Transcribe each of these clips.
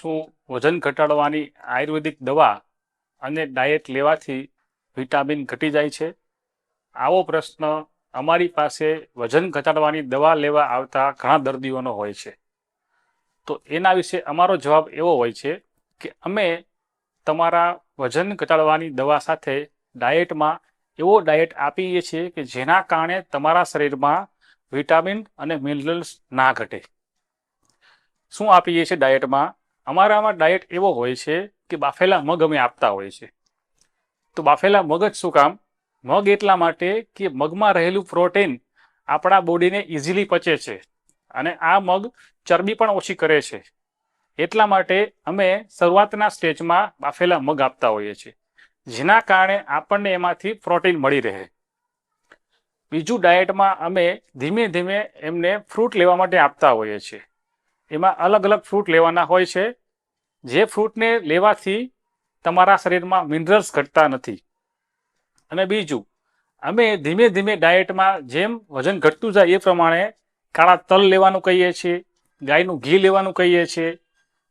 શું વજન ઘટાડવાની આયુર્વેદિક દવા અને ડાયટ લેવાથી વિટામિન ઘટી જાય છે? આવો પ્રશ્ન અમારી પાસે વજન ઘટાડવાની દવા લેવા આવતા ઘણા દર્દીઓનો હોય છે. તો એના વિશે અમારો જવાબ એવો હોય છે કે અમે તમારા વજન ઘટાડવાની દવા સાથે ડાયટમાં એવો ડાયટ આપીએ છીએ કે જેના કારણે તમારા શરીરમાં વિટામિન અને મિનરલ્સ ના ઘટે. શું આપીએ છીએ ડાયટમાં અમારામાં ડાયટ એવો હોય છે કે બાફેલા મગ અમે આપતા હોય છે. તો બાફેલા મગ જ શું કામ? મગ એટલા માટે કે મગમાં રહેલું પ્રોટીન આપણા બોડીને ઇઝીલી પચે છે અને આ મગ ચરબી પણ ઓછી કરે છે. એટલા માટે અમે શરૂઆતના સ્ટેજમાં બાફેલા મગ આપતા હોઈએ છીએ. જેના કારણે આપણને એમાંથી પ્રોટીન મળી રહે. બીજું ડાયટમાં અમે ધીમે ધીમે એમને ફ્રૂટ લેવા માટે આપતા હોઈએ છીએ. એમાં અલગ અલગ ફ્રૂટ લેવાના હોય છે. જે ફ્રૂટને લેવાથી તમારા શરીરમાં મિનરલ્સ ઘટતા નથી. અને બીજું, અમે ધીમે ધીમે ડાયટમાં જેમ વજન ઘટતું જાય એ પ્રમાણે કાળા તલ લેવાનું કહીએ છીએ, ગાયનું ઘી લેવાનું કહીએ છીએ,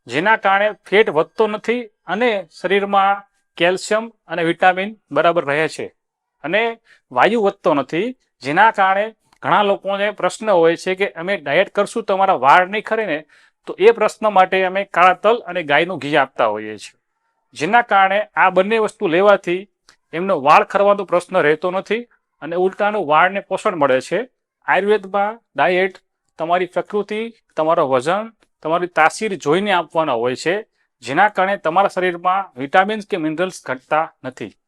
જેના કારણે ફેટ વધતો નથી અને શરીરમાં કેલ્શિયમ અને વિટામિન બરાબર રહે છે. અને વાયુ વધતો નથી, જેના કારણે ઘણા લોકોને પ્રશ્ન હોય છે કે અમે ડાયટ કરશું તો અમારા વાળ નહીં ખરે ને, તો એ પ્રશ્ન માટે અમે કાળા તલ અને ગાયનું ઘી આપતા હોઈએ છીએ. જેના કારણે આ બંને વસ્તુ લેવાથી એમનો વાળ ખરવાનો પ્રશ્ન રહેતો નથી અને ઉલટાનું વાળને પોષણ મળે છે. આયુર્વેદમાં ડાયટ તમારી પ્રકૃતિ, તમારો વજન, તમારી તાસીર જોઈને આપવાના હોય છે, જેના કારણે તમારા શરીરમાં વિટામિન્સ કે મિનરલ્સ ઘટતા નથી.